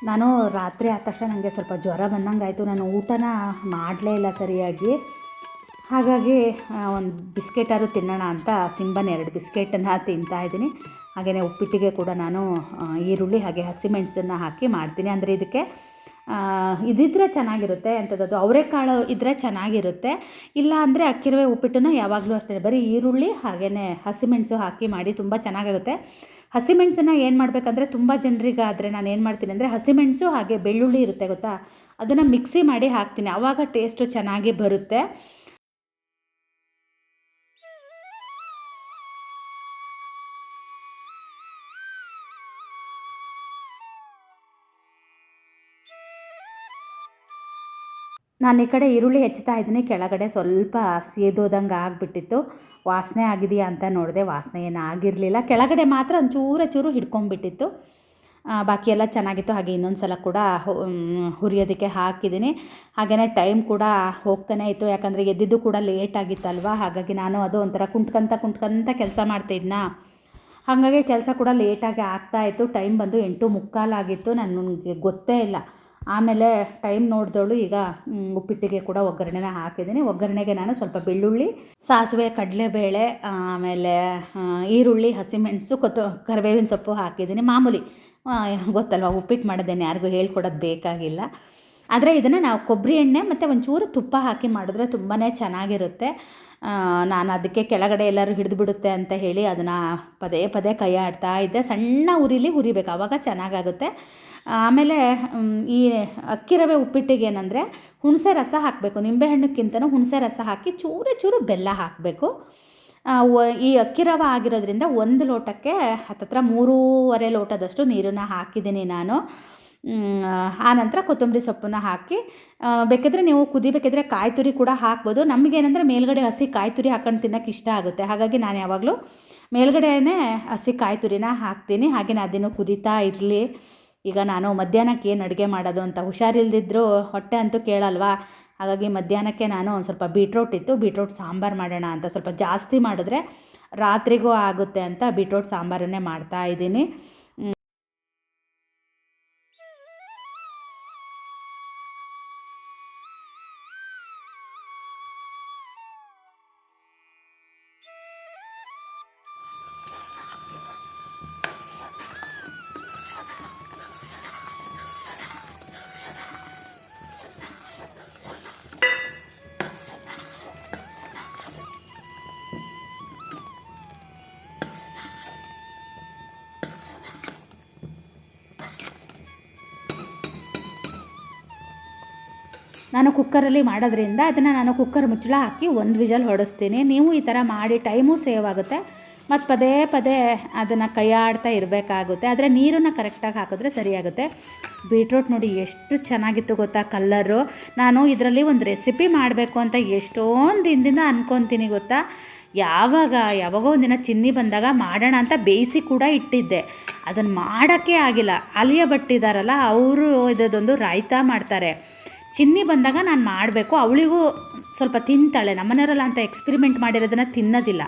ನಾನು ರಾತ್ರಿ ಆದ ತಕ್ಷಣ ನನಗೆ ಸ್ವಲ್ಪ ಜ್ವರ ಬಂದಂಗೆ ಆಯಿತು ನಾನು ಊಟನ ಮಾಡಲೇ ಇಲ್ಲ ಸರಿಯಾಗಿ. ಹಾಗಾಗಿ ಒಂದು ಬಿಸ್ಕೆಟಾದ್ರು ತಿನ್ನೋಣ ಅಂತ ಸಿಂಬನ್ ಎರಡು ಬಿಸ್ಕೆಟನ್ನು ತಿಂತಾ ಇದ್ದೀನಿ. ಹಾಗೆಯೇ ಉಪ್ಪಿಟ್ಟಿಗೆ ಕೂಡ ನಾನು ಈರುಳ್ಳಿ ಹಾಗೆ ಹಸಿಮೆಣಸನ್ನು ಹಾಕಿ ಮಾಡ್ತೀನಿ. ಅಂದರೆ ಇದಕ್ಕೆ ಇದಿದ್ರೆ ಚೆನ್ನಾಗಿರುತ್ತೆ ಅಂಥದ್ದು ಅವರೆಕಾಳು ಇದ್ದರೆ ಚೆನ್ನಾಗಿರುತ್ತೆ. ಇಲ್ಲ ಅಂದರೆ ಅಕ್ಕಿರವೆ ಉಪ್ಪಿಟ್ಟನ್ನು ಯಾವಾಗಲೂ ಅಷ್ಟೇ. ಬರೀ ಈರುಳ್ಳಿ ಹಾಗೆಯೇ ಹಸಿಮೆಣಸು ಹಾಕಿ ಮಾಡಿ ತುಂಬ ಚೆನ್ನಾಗಾಗುತ್ತೆ. ಹಸಿಮೆಣಸನ್ನ ಏನು ಮಾಡಬೇಕಂದ್ರೆ ತುಂಬ ಜನರಿಗಾದರೆ ನಾನು ಏನು ಮಾಡ್ತೀನಿ ಅಂದರೆ ಹಸಿಮೆಣಸು ಹಾಗೆ ಬೆಳ್ಳುಳ್ಳಿ ಇರುತ್ತೆ ಗೊತ್ತಾ? ಅದನ್ನು ಮಿಕ್ಸಿ ಮಾಡಿ ಹಾಕ್ತೀನಿ. ಆವಾಗ ಟೇಸ್ಟು ಚೆನ್ನಾಗಿ ಬರುತ್ತೆ. ನಾನು ಈ ಕಡೆ ಈರುಳ್ಳಿ ಹೆಚ್ಚುತ್ತಾ ಇದ್ದೀನಿ. ಕೆಳಗಡೆ ಸ್ವಲ್ಪ ಸೇದೋದಂಗೆ ಆಗಿಬಿಟ್ಟಿತ್ತು. ವಾಸನೆ ಆಗಿದೆಯಾ ಅಂತ ನೋಡಿದೆ, ವಾಸನೆ ಏನು ಆಗಿರಲಿಲ್ಲ. ಕೆಳಗಡೆ ಮಾತ್ರ ಒಂಚೂರ ಚೂರು ಹಿಡ್ಕೊಂಡ್ಬಿಟ್ಟಿತ್ತು ಬಾಕಿ ಎಲ್ಲ ಚೆನ್ನಾಗಿತ್ತು. ಹಾಗೆ ಇನ್ನೊಂದು ಸಲ ಕೂಡ ಹುರಿಯೋದಕ್ಕೆ ಹಾಕಿದ್ದೀನಿ. ಹಾಗೇ ಟೈಮ್ ಕೂಡ ಹೋಗ್ತಾನೆ ಇತ್ತು. ಯಾಕಂದರೆ ಎದ್ದಿದ್ದು ಕೂಡ ಲೇಟ್ ಆಗಿತ್ತಲ್ವ? ಹಾಗಾಗಿ ನಾನು ಅದು ಒಂಥರ ಕುಂಟ್ಕಂತ ಕುಂಟ್ಕೊಂತ ಕೆಲಸ ಮಾಡ್ತಿದ್ನಾ ಹಾಗಾಗಿ ಕೆಲಸ ಕೂಡ ಲೇಟಾಗಿ ಆಗ್ತಾಯಿತ್ತು ಟೈಮ್ ಬಂದು ಎಂಟು ಮುಕ್ಕಾಲಾಗಿತ್ತು ನನಗೆ ಗೊತ್ತೇ ಇಲ್ಲ. ಆಮೇಲೆ ಟೈಮ್ ನೋಡಿದವಳು ಈಗ ಉಪ್ಪಿಟ್ಟಿಗೆ ಕೂಡ ಒಗ್ಗರಣೆನ ಹಾಕಿದ್ದೀನಿ. ಒಗ್ಗರಣೆಗೆ ನಾನು ಸ್ವಲ್ಪ ಬೆಳ್ಳುಳ್ಳಿ, ಸಾಸಿವೆ, ಕಡಲೆಬೇಳೆ ಆಮೇಲೆ ಈರುಳ್ಳಿ, ಹಸಿಮೆಣಸು, ಕೊತ್ತ, ಕರಿಬೇವಿನ ಸೊಪ್ಪು ಹಾಕಿದ್ದೀನಿ. ಮಾಮೂಲಿ ಗೊತ್ತಲ್ವ, ಉಪ್ಪಿಟ್ಟು ಮಾಡೋದೇನು ಯಾರಿಗೂ ಹೇಳ್ಕೊಡೋದು ಬೇಕಾಗಿಲ್ಲ. ಆದರೆ ಇದನ್ನು ನಾವು ಕೊಬ್ಬರಿ ಎಣ್ಣೆ ಮತ್ತು ಒಂಚೂರು ತುಪ್ಪ ಹಾಕಿ ಮಾಡಿದ್ರೆ ತುಂಬಾ ಚೆನ್ನಾಗಿರುತ್ತೆ. ನಾನು ಅದಕ್ಕೆ ಕೆಳಗಡೆ ಎಲ್ಲರೂ ಹಿಡಿದು ಬಿಡುತ್ತೆ ಅಂತ ಹೇಳಿ ಅದನ್ನು ಪದೇ ಪದೇ ಕೈ ಆಡ್ತಾ ಇದ್ದೆ. ಸಣ್ಣ ಉರಿಲಿ ಹುರಿಬೇಕು ಆವಾಗ ಚೆನ್ನಾಗಾಗುತ್ತೆ. ಆಮೇಲೆ ಈ ಅಕ್ಕಿ ರವೆ ಉಪ್ಪಿಟ್ಟಿಗೆ ಏನಂದರೆ ಹುಣಸೆ ರಸ ಹಾಕಬೇಕು. ನಿಂಬೆಹಣ್ಣಕ್ಕಿಂತನೂ ಹುಣಸೆ ರಸ ಹಾಕಿ ಚೂರು ಚೂರು ಬೆಲ್ಲ ಹಾಕಬೇಕು. ಈ ಅಕ್ಕಿ ರವೆ ಆಗಿರೋದ್ರಿಂದ ಒಂದು ಲೋಟಕ್ಕೆ ಹತ್ತತ್ರ ಮೂರೂವರೆ ಲೋಟದಷ್ಟು ನೀರನ್ನು ಹಾಕಿದ್ದೀನಿ ನಾನು. ಆನಂತರ ಕೊತ್ತಂಬರಿ ಸೊಪ್ಪನ್ನು ಹಾಕಿ ಆ, ಬೇಕಿದ್ರೆ ನೀವು ಕುದಿಬೇಕಿದ್ರೆ ಕಾಯಿ ತುರಿ ಕೂಡ ಹಾಕ್ಬೋದು. ನಮಗೇನಂದರೆ ಮೇಲ್ಗಡೆ ಹಸಿ ಕಾಯಿ ತುರಿ ಹಾಕೊಂಡು ತಿನ್ನೋಕೆ ಇಷ್ಟ ಆಗುತ್ತೆ. ಹಾಗಾಗಿ ನಾನು ಯಾವಾಗಲೂ ಮೇಲ್ಗಡೆನೇ ಹಸಿ ಕಾಯಿ ತುರಿನ ಹಾಕ್ತೀನಿ. ನಾನು ಅದನ್ನು ಕುದೀತಾ ಇರಲಿ. ಈಗ ನಾನು ಮಧ್ಯಾಹ್ನಕ್ಕೆ ಏನು ಅಡುಗೆ ಮಾಡೋದು ಅಂತ ಹುಷಾರಿಲ್ದಿದ್ದರೂ ಹೊಟ್ಟೆ ಅಂತೂ ಕೇಳಲ್ವಾ? ಹಾಗಾಗಿ ಮಧ್ಯಾಹ್ನಕ್ಕೆ ನಾನು ಒಂದು ಸ್ವಲ್ಪ ಬೀಟ್ರೋಟ್ ಇತ್ತು. ಬೀಟ್ರೋಟ್ ಸಾಂಬಾರು ಮಾಡೋಣ ಅಂತ ಸ್ವಲ್ಪ ಜಾಸ್ತಿ ಮಾಡಿದ್ರೆ ರಾತ್ರಿಗೂ ಆಗುತ್ತೆ ಅಂತ ಬೀಟ್ರೋಟ್ ಸಾಂಬಾರನ್ನೇ ಮಾಡ್ತಾ ಇದ್ದೀನಿ. ನಾನು ಕುಕ್ಕರಲ್ಲಿ ಮಾಡೋದ್ರಿಂದ ಅದನ್ನು ನಾನು ಕುಕ್ಕರ್ ಮುಚ್ಚಳ ಹಾಕಿ ಒಂದು ವಿಜಲ್ ಹೊಡಿಸ್ತೀನಿ. ನೀವು ಈ ಥರ ಮಾಡಿ ಟೈಮು ಸೇವ್ ಆಗುತ್ತೆ. ಮತ್ತು ಪದೇ ಪದೇ ಅದನ್ನು ಕೈಯಾಡ್ತಾ ಇರಬೇಕಾಗುತ್ತೆ. ಆದರೆ ನೀರನ್ನು ಕರೆಕ್ಟಾಗಿ ಹಾಕಿದ್ರೆ ಸರಿಯಾಗುತ್ತೆ. ಬೀಟ್ರೂಟ್ ನೋಡಿ ಎಷ್ಟು ಚೆನ್ನಾಗಿತ್ತು ಗೊತ್ತಾ ಕಲ್ಲರು ನಾನು ಇದರಲ್ಲಿ ಒಂದು ರೆಸಿಪಿ ಮಾಡಬೇಕು ಅಂತ ಎಷ್ಟೊಂದು ದಿನದಿಂದ ಅಂದ್ಕೊತೀನಿ ಗೊತ್ತಾ. ಯಾವಾಗ, ಯಾವಾಗೋ ಒಂದಿನ ಚಿನ್ನಿ ಬಂದಾಗ ಮಾಡೋಣ ಅಂತ ಬೇಯಿಸಿ ಕೂಡ ಇಟ್ಟಿದ್ದೆ. ಅದನ್ನು ಮಾಡೋಕ್ಕೆ ಆಗಿಲ್ಲ. ಅಲಿಯ ಬಟ್ಟಿದಾರಲ್ಲ ಅವರು ಇದೊಂದು ರಾಯ್ತಾ ಮಾಡ್ತಾರೆ. ಚಿನ್ನಿ ಬಂದಾಗ ನಾನು ಮಾಡಬೇಕು. ಅವಳಿಗೂ ಸ್ವಲ್ಪ ತಿಂತಾಳೆ. ನಮ್ಮನೆಯವರೆಲ್ಲ ಅಂತ ಎಕ್ಸ್ಪಿರಿಮೆಂಟ್ ಮಾಡಿರೋದನ್ನು ತಿನ್ನೋದಿಲ್ಲ.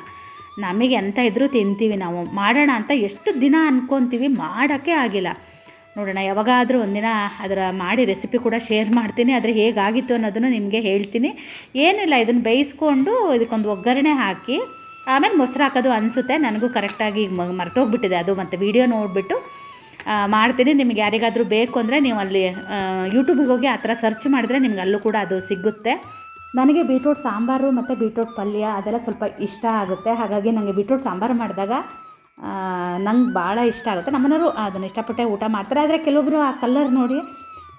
ನಮಗೆ ಎಂತ ಇದ್ದರೂ ತಿಂತೀವಿ ನಾವು. ಮಾಡೋಣ ಅಂತ ಎಷ್ಟು ದಿನ ಅಂದ್ಕೊತೀವಿ ಮಾಡೋಕ್ಕೆ ಆಗಿಲ್ಲ. ನೋಡೋಣ, ಯಾವಾಗಾದರೂ ಒಂದಿನ ಅದರ ಮಾಡಿ ರೆಸಿಪಿ ಕೂಡ ಶೇರ್ ಮಾಡ್ತೀನಿ. ಆದರೆ ಹೇಗಾಗಿತ್ತು ಅನ್ನೋದನ್ನು ನಿಮಗೆ ಹೇಳ್ತೀನಿ. ಏನಿಲ್ಲ ಇದನ್ನು ಬೇಯಿಸ್ಕೊಂಡು ಇದಕ್ಕೊಂದು ಒಗ್ಗರಣೆ ಹಾಕಿ, ಆಮೇಲೆ ಮೊಸರು ಹಾಕೋದು ಅನಿಸುತ್ತೆ. ನನಗೂ ಕರೆಕ್ಟಾಗಿ ಮರ್ತೋಗ್ಬಿಟ್ಟಿದೆ. ಅದು ಮತ್ತು ವಿಡಿಯೋ ನೋಡಿಬಿಟ್ಟು ಮಾಡ್ತೀನಿ. ನಿಮ್ಗೆ ಯಾರಿಗಾದರೂ ಬೇಕು ಅಂದರೆ ನೀವು ಅಲ್ಲಿ ಯೂಟ್ಯೂಬಿಗೆ ಹೋಗಿ ಆ ಥರ ಸರ್ಚ್ ಮಾಡಿದ್ರೆ ನಿಮ್ಗೆ ಅಲ್ಲೂ ಕೂಡ ಅದು ಸಿಗುತ್ತೆ. ನನಗೆ ಬೀಟ್ರೋಟ್ ಸಾಂಬಾರು ಮತ್ತು ಬೀಟ್ರೋಟ್ ಪಲ್ಯ ಅದೆಲ್ಲ ಸ್ವಲ್ಪ ಇಷ್ಟ ಆಗುತ್ತೆ. ಹಾಗಾಗಿ ನನಗೆ ಬೀಟ್ರೋಟ್ ಸಾಂಬಾರು ಮಾಡಿದಾಗ ನಂಗೆ ಭಾಳ ಇಷ್ಟ ಆಗುತ್ತೆ. ನಮ್ಮನೆಯವರು ಅದನ್ನು ಇಷ್ಟಪಟ್ಟೆ ಊಟ ಮಾಡ್ತಾರೆ. ಆದರೆ ಕೆಲವೊಬ್ಬರು ಆ ಕಲರ್ ನೋಡಿ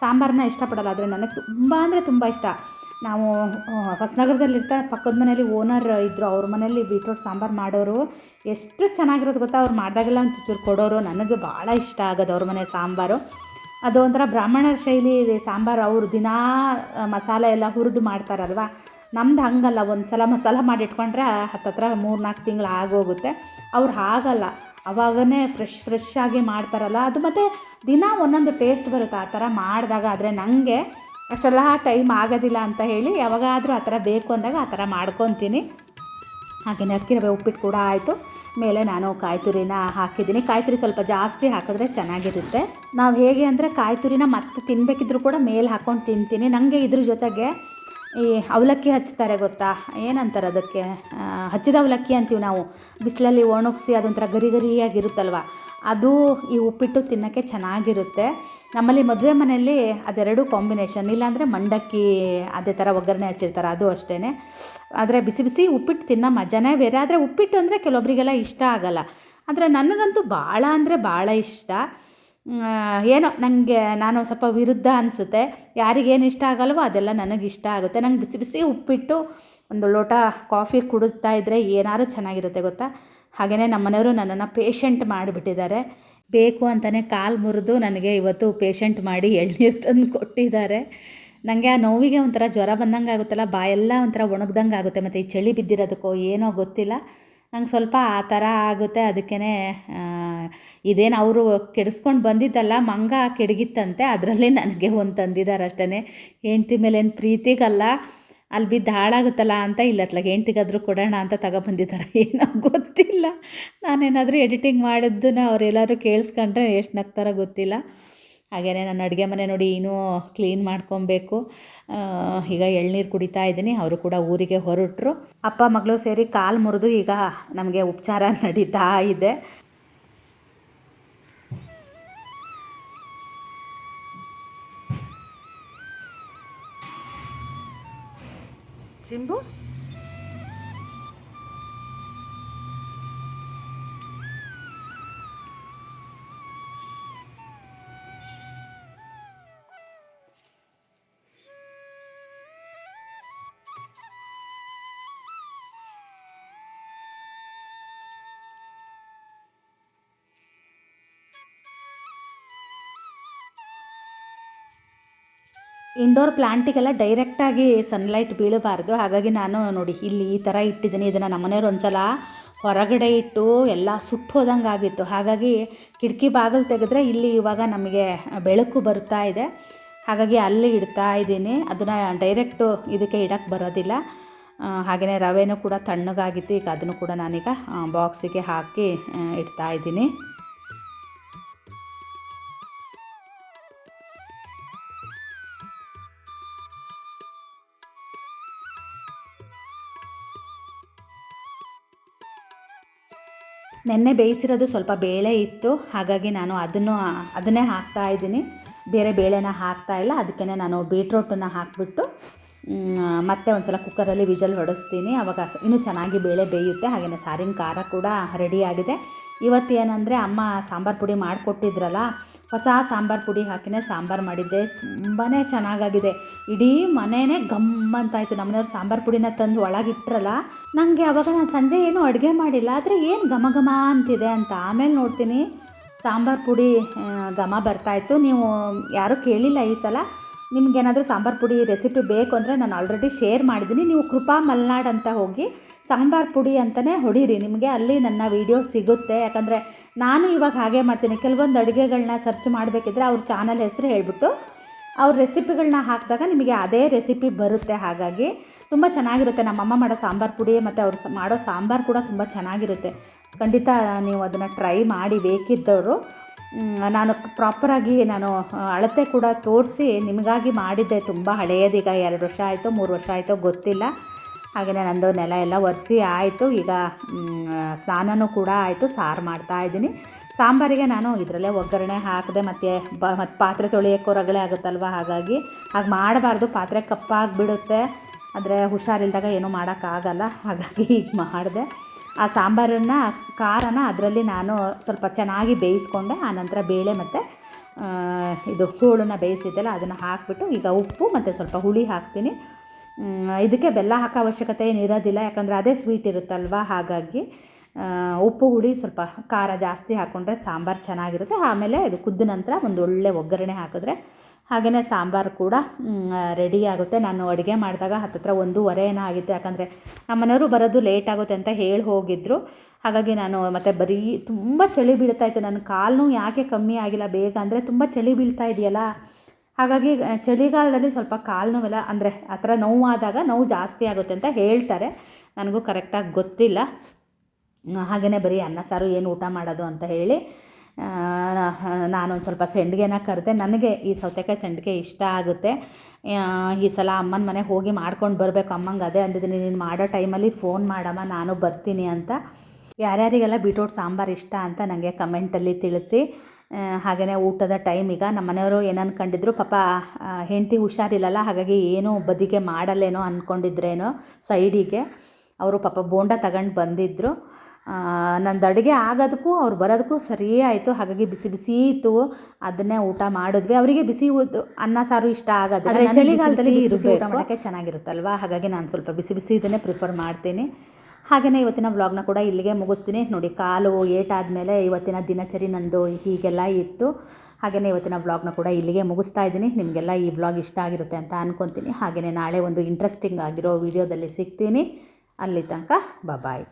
ಸಾಂಬಾರನ್ನ ಇಷ್ಟಪಡಲ್ಲ. ಆದರೆ ನನಗೆ ತುಂಬ ಅಂದರೆ ತುಂಬ ಇಷ್ಟ. ನಾವು ಹೊಸನಗರದಲ್ಲಿರ್ತಾ ಪಕ್ಕದ ಮನೇಲಿ ಓನರ್ ಇದ್ದರು ಅವ್ರ ಮನೇಲಿ ಬೀಟ್ರೋಟ್ ಸಾಂಬಾರು ಮಾಡೋರು. ಎಷ್ಟು ಚೆನ್ನಾಗಿರೋದು ಗೊತ್ತಾ? ಅವ್ರು ಮಾಡಿದಾಗೆಲ್ಲ ಒಂದು ಕೊಡೋರು. ನನಗೆ ಭಾಳ ಇಷ್ಟ ಆಗೋದು ಅವ್ರ ಮನೆ ಸಾಂಬಾರು. ಅದು ಒಂಥರ ಬ್ರಾಹ್ಮಣರ ಶೈಲಿ ಸಾಂಬಾರು. ಅವರು ದಿನಾ ಮಸಾಲೆ ಎಲ್ಲ ಹುರಿದು ಮಾಡ್ತಾರಲ್ವ? ನಮ್ದು ಹಂಗಲ್ಲ. ಒಂದು ಸಲ ಮಸಾಲ ಮಾಡಿಟ್ಕೊಂಡ್ರೆ ಹತ್ತತ್ರ ಮೂರು ನಾಲ್ಕು ತಿಂಗಳು ಆಗೋಗುತ್ತೆ. ಅವ್ರು ಹಾಗಲ್ಲ. ಅವಾಗನೇ ಫ್ರೆಶ್ ಫ್ರೆಶ್ ಆಗಿ ಮಾಡ್ತಾರಲ್ಲ. ಅದು ಮತ್ತು ದಿನ ಒಂದೊಂದು ಟೇಸ್ಟ್ ಬರುತ್ತೆ. ಆ ಥರ ಮಾಡಿದಾಗ ಆದರೆ ನನಗೆ ಅಷ್ಟೆಲ್ಲ ಟೈಮ್ ಆಗೋದಿಲ್ಲ ಅಂತ ಹೇಳಿ ಯಾವಾಗಾದರೂ ಆ ಥರ ಬೇಕು ಅಂದಾಗ ಆ ಥರ ಮಾಡ್ಕೊತೀನಿ. ಹಾಗೆಯೇ ಅಕ್ಕಿ ರವೆ ಉಪ್ಪಿಟ್ಟು ಕೂಡ ಆಯಿತು. ಮೇಲೆ ನಾನು ಕಾಯಿ ತುರಿನ ಹಾಕಿದ್ದೀನಿ. ಕಾಯಿ ತುರಿ ಸ್ವಲ್ಪ ಜಾಸ್ತಿ ಹಾಕಿದ್ರೆ ಚೆನ್ನಾಗಿರುತ್ತೆ. ನಾವು ಹೇಗೆ ಅಂದರೆ ಕಾಯಿ ತುರಿನ ಮತ್ತೆ ತಿನ್ನಬೇಕಿದ್ರೂ ಕೂಡ ಮೇಲೆ ಹಾಕ್ಕೊಂಡು ತಿಂತೀನಿ. ನನಗೆ ಇದ್ರ ಜೊತೆಗೆ ಈ ಅವಲಕ್ಕಿ ಹಚ್ತಾರೆ ಗೊತ್ತಾ? ಏನಂತಾರೆ ಅದಕ್ಕೆ? ಹಚ್ಚಿದ ಅವಲಕ್ಕಿ ಅಂತೀವಿ ನಾವು. ಬಿಸಿಲಲ್ಲಿ ಒಣಗಿಸಿ ಅದೊಂಥರ ಗರಿ ಗರಿಯಾಗಿರುತ್ತಲ್ವ? ಅದು ಈ ಉಪ್ಪಿಟ್ಟು ತಿನ್ನೋಕ್ಕೆ ಚೆನ್ನಾಗಿರುತ್ತೆ. ನಮ್ಮಲ್ಲಿ ಮದುವೆ ಮನೆಯಲ್ಲಿ ಅದೆರಡು ಕಾಂಬಿನೇಷನ್ ಇಲ್ಲಾಂದರೆ ಮಂಡಕ್ಕಿ ಅದೇ ಥರ ಒಗ್ಗರಣೆ ಹಚ್ಚಿರ್ತಾರೆ, ಅದು ಅಷ್ಟೇ ಆದರೆ ಬಿಸಿ ಬಿಸಿ ಉಪ್ಪಿಟ್ಟು ತಿನ್ನೋ ಮಜಾನೇ ಬೇರೆ. ಆದರೆ ಉಪ್ಪಿಟ್ಟು ಅಂದರೆ ಕೆಲವೊಬ್ಬರಿಗೆಲ್ಲ ಇಷ್ಟ ಆಗಲ್ಲ. ಆದರೆ ನನಗಂತೂ ಭಾಳ ಅಂದರೆ ಭಾಳ ಇಷ್ಟ. ಏನೋ ನನಗೆ ನಾನು ಸ್ವಲ್ಪ ವಿರುದ್ಧ ಅನಿಸುತ್ತೆ. ಯಾರಿಗೇನು ಇಷ್ಟ ಆಗಲ್ವೋ ಅದೆಲ್ಲ ನನಗೆ ಇಷ್ಟ ಆಗುತ್ತೆ. ನಂಗೆ ಬಿಸಿ ಬಿಸಿ ಉಪ್ಪಿಟ್ಟು, ಒಂದು ಲೋಟ ಕಾಫಿ ಕುಡಿತಾ ಇದ್ದರೆ ಏನಾದ್ರು ಚೆನ್ನಾಗಿರುತ್ತೆ ಗೊತ್ತಾ? ಹಾಗೆಯೇ ನಮ್ಮನೆಯವರು ನನ್ನನ್ನು ಪೇಷಂಟ್ ಮಾಡಿಬಿಟ್ಟಿದ್ದಾರೆ. ಬೇಕು ಅಂತಲೇ ಕಾಲು ಮುರಿದು ನನಗೆ ಇವತ್ತು ಪೇಷಂಟ್ ಮಾಡಿ ಎಳ್ನೀರು ತಂದು ಕೊಟ್ಟಿದ್ದಾರೆ. ನನಗೆ ಆ ನೋವಿಗೆ ಒಂಥರ ಜ್ವರ ಬಂದಂಗೆ ಆಗುತ್ತಲ್ಲ, ಬಾಯೆಲ್ಲ ಒಂಥರ ಒಣಗ್ದಂಗೆ ಆಗುತ್ತೆ. ಮತ್ತು ಈ ಚಳಿ ಬಿದ್ದಿರೋದಕ್ಕೋ ಏನೋ ಗೊತ್ತಿಲ್ಲ. ನಂಗೆ ಸ್ವಲ್ಪ ಆ ಥರ ಆಗುತ್ತೆ. ಅದಕ್ಕೇ ಇದೇನು ಅವರು ಕೆಡಿಸ್ಕೊಂಡು ಬಂದಿದ್ದಲ್ಲ, ಮಂಗ ಕೆಡಗಿತ್ತಂತೆ. ಅದರಲ್ಲಿ ನನಗೆ ಒಂದು ತಂದಿದ್ದಾರೆ ಅಷ್ಟೇ ಹೆಂಡ್ತಿ ಮೇಲೇನು ಪ್ರೀತಿಗಲ್ಲ. ಅಲ್ಲಿ ಬಿದ್ದು ಹಾಳಾಗುತ್ತಲ್ಲ ಅಂತ ಇಲ್ಲ, ಅತ್ಲಾಗ ಹೆಂಡ್ತಿಗಾದರೂ ಕೊಡೋಣ ಅಂತ ತಗೊಬಂದಿದ್ದಾರೆ ಏನೋ ಗೊತ್ತಿಲ್ಲ. ನಾನೇನಾದರೂ ಎಡಿಟಿಂಗ್ ಮಾಡಿದ್ದನ್ನ ಅವರೆಲ್ಲರೂ ಕೇಳಿಸ್ಕೊಂಡ್ರೆ ಎಷ್ಟು ನಗ್ತಾರೋ ಗೊತ್ತಿಲ್ಲ. ಹಾಗೆಯೇ ನಾನು ಅಡುಗೆ ಮನೆ ನೋಡಿ ಇನ್ನೂ ಕ್ಲೀನ್ ಮಾಡ್ಕೊಬೇಕು. ಈಗ ಎಳ್ನೀರು ಕುಡಿತಾ ಇದ್ದೀನಿ. ಅವರು ಕೂಡ ಊರಿಗೆ ಹೊರಟರು. ಅಪ್ಪ, ಮಗಳು ಸೇರಿ ಕಾಲು ಮುರಿದು ಈಗ ನಮಗೆ ಉಪಚಾರ ನಡೀತಾ ಇದೆ. Symbol. ಇಂಡೋರ್ ಪ್ಲ್ಯಾಂಟಿಗೆಲ್ಲ ಡೈರೆಕ್ಟಾಗಿ ಸನ್ಲೈಟ್ ಬೀಳಬಾರ್ದು. ಹಾಗಾಗಿ ನಾನು ನೋಡಿ, ಇಲ್ಲಿ ಈ ಥರ ಇಟ್ಟಿದ್ದೀನಿ. ಇದನ್ನು ನಮ್ಮನೆಯವ್ರು ಒಂದು ಸಲ ಹೊರಗಡೆ ಇಟ್ಟು ಎಲ್ಲ ಸುಟ್ಟು ಹೋದಂಗೆ ಆಗಿತ್ತು. ಹಾಗಾಗಿ ಕಿಟಕಿ ಬಾಗಿಲು ತೆಗೆದ್ರೆ ಇಲ್ಲಿ ಇವಾಗ ನಮಗೆ ಬೆಳಕು ಬರ್ತಾ ಇದೆ. ಹಾಗಾಗಿ ಅಲ್ಲಿ ಇಡ್ತಾ ಇದ್ದೀನಿ. ಅದನ್ನು ಡೈರೆಕ್ಟು ಇದಕ್ಕೆ ಇಡಕ್ಕೆ ಬರೋದಿಲ್ಲ. ಹಾಗೆಯೇ ರವೆನೂ ಕೂಡ ತಣ್ಣಗಾಗಿತ್ತು. ಈಗ ಅದನ್ನು ಕೂಡ ನಾನೀಗ ಬಾಕ್ಸಿಗೆ ಹಾಕಿ ಇಡ್ತಾ ಇದ್ದೀನಿ. ನೆನ್ನೆ ಬೇಯಿಸಿರೋದು ಸ್ವಲ್ಪ ಬೇಳೆ ಇತ್ತು. ಹಾಗಾಗಿ ನಾನು ಅದನ್ನು, ಅದನ್ನೇ ಹಾಕ್ತಾ ಇದ್ದೀನಿ. ಬೇರೆ ಬೇಳೆನ ಹಾಕ್ತಾ ಇಲ್ಲ. ಅದಕ್ಕೆ ನಾನು ಬೀಟ್ರೋಟನ್ನು ಹಾಕಿಬಿಟ್ಟು ಮತ್ತೆ ಒಂದು ಸಲ ಕುಕ್ಕರಲ್ಲಿ ವಿಜಲ್ ಹೊಡೆಸ್ತೀನಿ. ಅವಾಗ ಸ- ಇನ್ನೂ ಚೆನ್ನಾಗಿ ಬೇಳೆ ಬೇಯುತ್ತೆ. ಹಾಗೆಯೇ ಸಾರಿನ ಖಾರ ಕೂಡ ರೆಡಿಯಾಗಿದೆ ಇವತ್ತು ಏನಂದರೆ ಅಮ್ಮ ಸಾಂಬಾರು ಪುಡಿ ಮಾಡಿಕೊಟ್ಟಿದ್ರಲ್ಲ ಹೊಸ ಸಾಂಬಾರು ಪುಡಿ ಹಾಕಿನೇ ಸಾಂಬಾರು ಮಾಡಿದ್ದೆ. ತುಂಬಾ ಚೆನ್ನಾಗಾಗಿದೆ. ಇಡೀ ಮನೆಯೇ ಗಮ್ ಅಂತಾಯಿತು ನಮ್ಮನೆಯವ್ರು ಸಾಂಬಾರು ಪುಡಿನ ತಂದು ಒಳಗಿಟ್ರಲ್ಲ ನನಗೆ ಅವಾಗ ನಾನು ಸಂಜೆ ಏನೂ ಅಡುಗೆ ಮಾಡಿಲ್ಲ. ಆದರೆ ಏನು ಘಮ ಘಮ ಅಂತಿದೆ ಅಂತ. ಆಮೇಲೆ ನೋಡ್ತೀನಿ. ಸಾಂಬಾರು ಪುಡಿ ಘಮ ಬರ್ತಾಯಿತ್ತು ನೀವು ಯಾರೂ ಕೇಳಿಲ್ಲ ಈ ಸಲ. ನಿಮ್ಗೇನಾದರೂ ಸಾಂಬಾರು ಪುಡಿ ರೆಸಿಪಿ ಬೇಕು ಅಂದರೆ ನಾನು ಆಲ್ರೆಡಿ ಶೇರ್ ಮಾಡಿದ್ದೀನಿ. ನೀವು ಕೃಪಾ ಮಲ್ನಾಡ್ ಅಂತ ಹೋಗಿ ಸಾಂಬಾರು ಪುಡಿ ಅಂತಲೇ ಹೊಡೀರಿ. ನಿಮಗೆ ಅಲ್ಲಿ ನನ್ನ ವೀಡಿಯೋ ಸಿಗುತ್ತೆ. ಯಾಕಂದರೆ ನಾನು ಇವಾಗ ಹಾಗೆ ಮಾಡ್ತೀನಿ. ಕೆಲವೊಂದು ಅಡುಗೆಗಳನ್ನ ಸರ್ಚ್ ಮಾಡಬೇಕಿದ್ರೆ ಅವ್ರ ಚಾನಲ್ ಹೆಸರು ಹೇಳಿಬಿಟ್ಟು ಅವ್ರ ರೆಸಿಪಿಗಳನ್ನ ಹಾಕಿದಾಗ ನಿಮಗೆ ಅದೇ ರೆಸಿಪಿ ಬರುತ್ತೆ ಹಾಗಾಗಿ. ತುಂಬ ಚೆನ್ನಾಗಿರುತ್ತೆ. ನಮ್ಮಮ್ಮ ಮಾಡೋ ಸಾಂಬಾರು ಪುಡಿ ಮತ್ತು ಅವ್ರು ಮಾಡೋ ಸಾಂಬಾರು ಕೂಡ ತುಂಬ ಚೆನ್ನಾಗಿರುತ್ತೆ. ಖಂಡಿತ ನೀವು ಅದನ್ನು ಟ್ರೈ ಮಾಡಿ ಬೇಕಿದ್ದವರು. ನಾನು ಪ್ರಾಪರಾಗಿ ನಾನು ಅಳತೆ ಕೂಡ ತೋರಿಸಿ ನಿಮಗಾಗಿ ಮಾಡಿದ್ದೆ. ತುಂಬ ಹಳೆಯದೀಗ ಎರಡು ವರ್ಷ ಆಯಿತು, ಮೂರು ವರ್ಷ ಆಯಿತು ಗೊತ್ತಿಲ್ಲ. ಹಾಗೆಯೇ ನಂದು ನೆಲ ಎಲ್ಲ ಒರೆಸಿ ಆಯಿತು. ಈಗ ಸ್ನಾನವೂ ಕೂಡ ಆಯಿತು. ಸಾರು ಮಾಡ್ತಾ ಇದ್ದೀನಿ. ಸಾಂಬಾರಿಗೆ ನಾನು ಇದರಲ್ಲೇ ಒಗ್ಗರಣೆ ಹಾಕಿದೆ, ಮತ್ತು ಬ ಮತ್ತು ಪಾತ್ರೆ ತೊಳೆಯೋಕ್ಕೆ ಹೊರಗಡೆ ಆಗುತ್ತಲ್ವ ಹಾಗಾಗಿ. ಹಾಗೆ ಮಾಡಬಾರ್ದು. ಪಾತ್ರೆ ಕಪ್ಪಾಗಿಬಿಡುತ್ತೆ ಆದರೆ ಹುಷಾರಿಲ್ದಾಗ ಏನೂ ಮಾಡೋಕ್ಕಾಗಲ್ಲ. ಹಾಗಾಗಿ ಈಗ ಮಾಡಿದೆ. ಆ ಸಾಂಬಾರನ್ನು, ಖಾರನ ಅದರಲ್ಲಿ ನಾನು ಸ್ವಲ್ಪ ಚೆನ್ನಾಗಿ ಬೇಯಿಸ್ಕೊಂಡೆ. ಆನಂತರ ಬೇಳೆ ಮತ್ತು ಇದು ಹೋಳನ್ನ ಬೇಯಿಸಿದ್ದೆಲ್ಲ ಅದನ್ನು ಹಾಕಿಬಿಟ್ಟು ಈಗ ಉಪ್ಪು ಮತ್ತು ಸ್ವಲ್ಪ ಹುಳಿ ಹಾಕ್ತೀನಿ. ಇದಕ್ಕೆ ಬೆಲ್ಲ ಹಾಕೋ ಅವಶ್ಯಕತೆ ಏನಿರೋದಿಲ್ಲ ಯಾಕಂದರೆ ಅದೇ ಸ್ವೀಟ್ ಇರುತ್ತಲ್ವ? ಹಾಗಾಗಿ ಉಪ್ಪು, ಹುಳಿ ಸ್ವಲ್ಪ ಖಾರ ಜಾಸ್ತಿ ಹಾಕ್ಕೊಂಡ್ರೆ ಸಾಂಬಾರು ಚೆನ್ನಾಗಿರುತ್ತೆ. ಆಮೇಲೆ ಇದು ಕುದ್ದ ನಂತರ ಒಂದು ಒಳ್ಳೆ ಒಗ್ಗರಣೆ ಹಾಕಿದ್ರೆ ಹಾಗೆಯೇ ಸಾಂಬಾರು ಕೂಡ ರೆಡಿ ಆಗುತ್ತೆ. ನಾನು ಅಡುಗೆ ಮಾಡಿದಾಗ ಹತ್ತತ್ರ ಒಂದೂವರೆ ಏನೋ ಆಗಿತ್ತು. ಯಾಕಂದರೆ ನಮ್ಮ ಮನೆಯವರು ಬರೋದು ಲೇಟ್ ಆಗುತ್ತೆ ಅಂತ ಹೇಳಿ ಹೋಗಿದ್ದರು ಹಾಗಾಗಿ ನಾನು ಮತ್ತೆ ಬರೀ ತುಂಬ ಚಳಿ ಬೀಳ್ತಾ ಇತ್ತು. ನನ್ನ ಕಾಲು ಯಾಕೆ ಕಮ್ಮಿ ಆಗಿಲ್ಲ? ಬೇಗ ಅಂದರೆ ತುಂಬ ಚಳಿ ಬೀಳ್ತಾ ಇದೆಯಲ್ಲ? ಹಾಗಾಗಿ ಚಳಿಗಾಲದಲ್ಲಿ ಸ್ವಲ್ಪ ಕಾಲು ನೋವೆಲ್ಲ ಅಂದರೆ ಆ ಥರ ನೋವಾದಾಗ ನೋವು ಜಾಸ್ತಿ ಆಗುತ್ತೆ ಅಂತ ಹೇಳ್ತಾರೆ. ನನಗೂ ಕರೆಕ್ಟಾಗಿ ಗೊತ್ತಿಲ್ಲ. ಹಾಗೆಯೇ ಬರೀ ಅನ್ನ ಸಾರು, ಏನು ಊಟ ಮಾಡೋದು ಅಂತ ಹೇಳಿ. ನಾನೊಂದು ಸ್ವಲ್ಪ ಸೆಂಡ್ಗೆನ ಕರೆದೆ. ನನಗೆ ಈ ಸೌತೆಕಾಯಿ ಸೆಂಡ್ಗೆ ಇಷ್ಟ ಆಗುತ್ತೆ. ಈ ಸಲ ಅಮ್ಮನ ಮನೆಗೆ ಹೋಗಿ ಮಾಡ್ಕೊಂಡು ಬರಬೇಕು. ಅಮ್ಮಂಗೆ ಅದೇ ಅಂದಿದ್ದೀನಿ, ನೀನು ಮಾಡೋ ಟೈಮಲ್ಲಿ ಫೋನ್ ಮಾಡಮ್ಮ, ನಾನು ಬರ್ತೀನಿ ಅಂತ. ಯಾರ್ಯಾರಿಗೆಲ್ಲ ಬೀಟ್ರೋಟ್ ಸಾಂಬಾರು ಇಷ್ಟ ಅಂತ ನನಗೆ ಕಮೆಂಟಲ್ಲಿ ತಿಳಿಸಿ. ಹಾಗೆಯೇ ಊಟದ ಟೈಮ್ ಈಗ ನಮ್ಮ ಮನೆಯವರು ಏನು ಪಾಪ ಹೆಂಡತಿ ಹುಷಾರಿಲ್ಲಲ್ಲ, ಹಾಗಾಗಿ ಏನೂ ಬದಿಗೆ ಮಾಡಲ್ಲೇನೋ ಅಂದ್ಕೊಂಡಿದ್ರೇನೋ ಸೈಡಿಗೆ. ಅವರು ಪಾಪ ಬೋಂಡ ತಗೊಂಡು ಬಂದಿದ್ದರು ನಂದು ಅಡುಗೆ ಆಗೋದಕ್ಕೂ ಅವ್ರು ಬರೋದಕ್ಕೂ ಸರಿಯೇ ಆಯಿತು. ಹಾಗಾಗಿ ಬಿಸಿ ಬಿಸಿ ಇತ್ತು. ಅದನ್ನೇ ಊಟ ಮಾಡಿದ್ವಿ. ಅವರಿಗೆ ಬಿಸಿ ಅನ್ನ ಸಾರು ಇಷ್ಟ ಆಗೋದು ಚಳಿಗಾಲದಲ್ಲಿ ಬಿಸಿ ಊಟ ಮಾಡೋಕ್ಕೆ ಚೆನ್ನಾಗಿರುತ್ತಲ್ವಾ? ಹಾಗಾಗಿ ನಾನು ಸ್ವಲ್ಪ ಬಿಸಿ ಬಿಸಿ ಇದನ್ನೇ ಪ್ರಿಫರ್ ಮಾಡ್ತೀನಿ. ಹಾಗೆಯೇ ಇವತ್ತಿನ ವ್ಲಾಗ್ನ ಕೂಡ ಇಲ್ಲಿಗೆ ಮುಗಿಸ್ತೀನಿ. ನೋಡಿ ಕಾಲು ಏಟಾದಮೇಲೆ ಇವತ್ತಿನ ದಿನಚರಿ ನಂದು ಹೀಗೆಲ್ಲ ಇತ್ತು. ಹಾಗೆಯೇ ಇವತ್ತಿನ ವ್ಲಾಗ್ನ ಕೂಡ ಇಲ್ಲಿಗೆ ಮುಗಿಸ್ತಾ ಇದ್ದೀನಿ. ನಿಮಗೆಲ್ಲ ಈ ವ್ಲಾಗ್ ಇಷ್ಟ ಆಗಿರುತ್ತೆ ಅಂತ ಅಂದ್ಕೊತೀನಿ ಹಾಗೆಯೇ ನಾಳೆ ಒಂದು ಇಂಟ್ರೆಸ್ಟಿಂಗ್ ಆಗಿರೋ ವಿಡಿಯೋದಲ್ಲಿ ಸಿಗ್ತೀನಿ. ಅಲ್ಲಿ ತನಕ ಬಾಯ್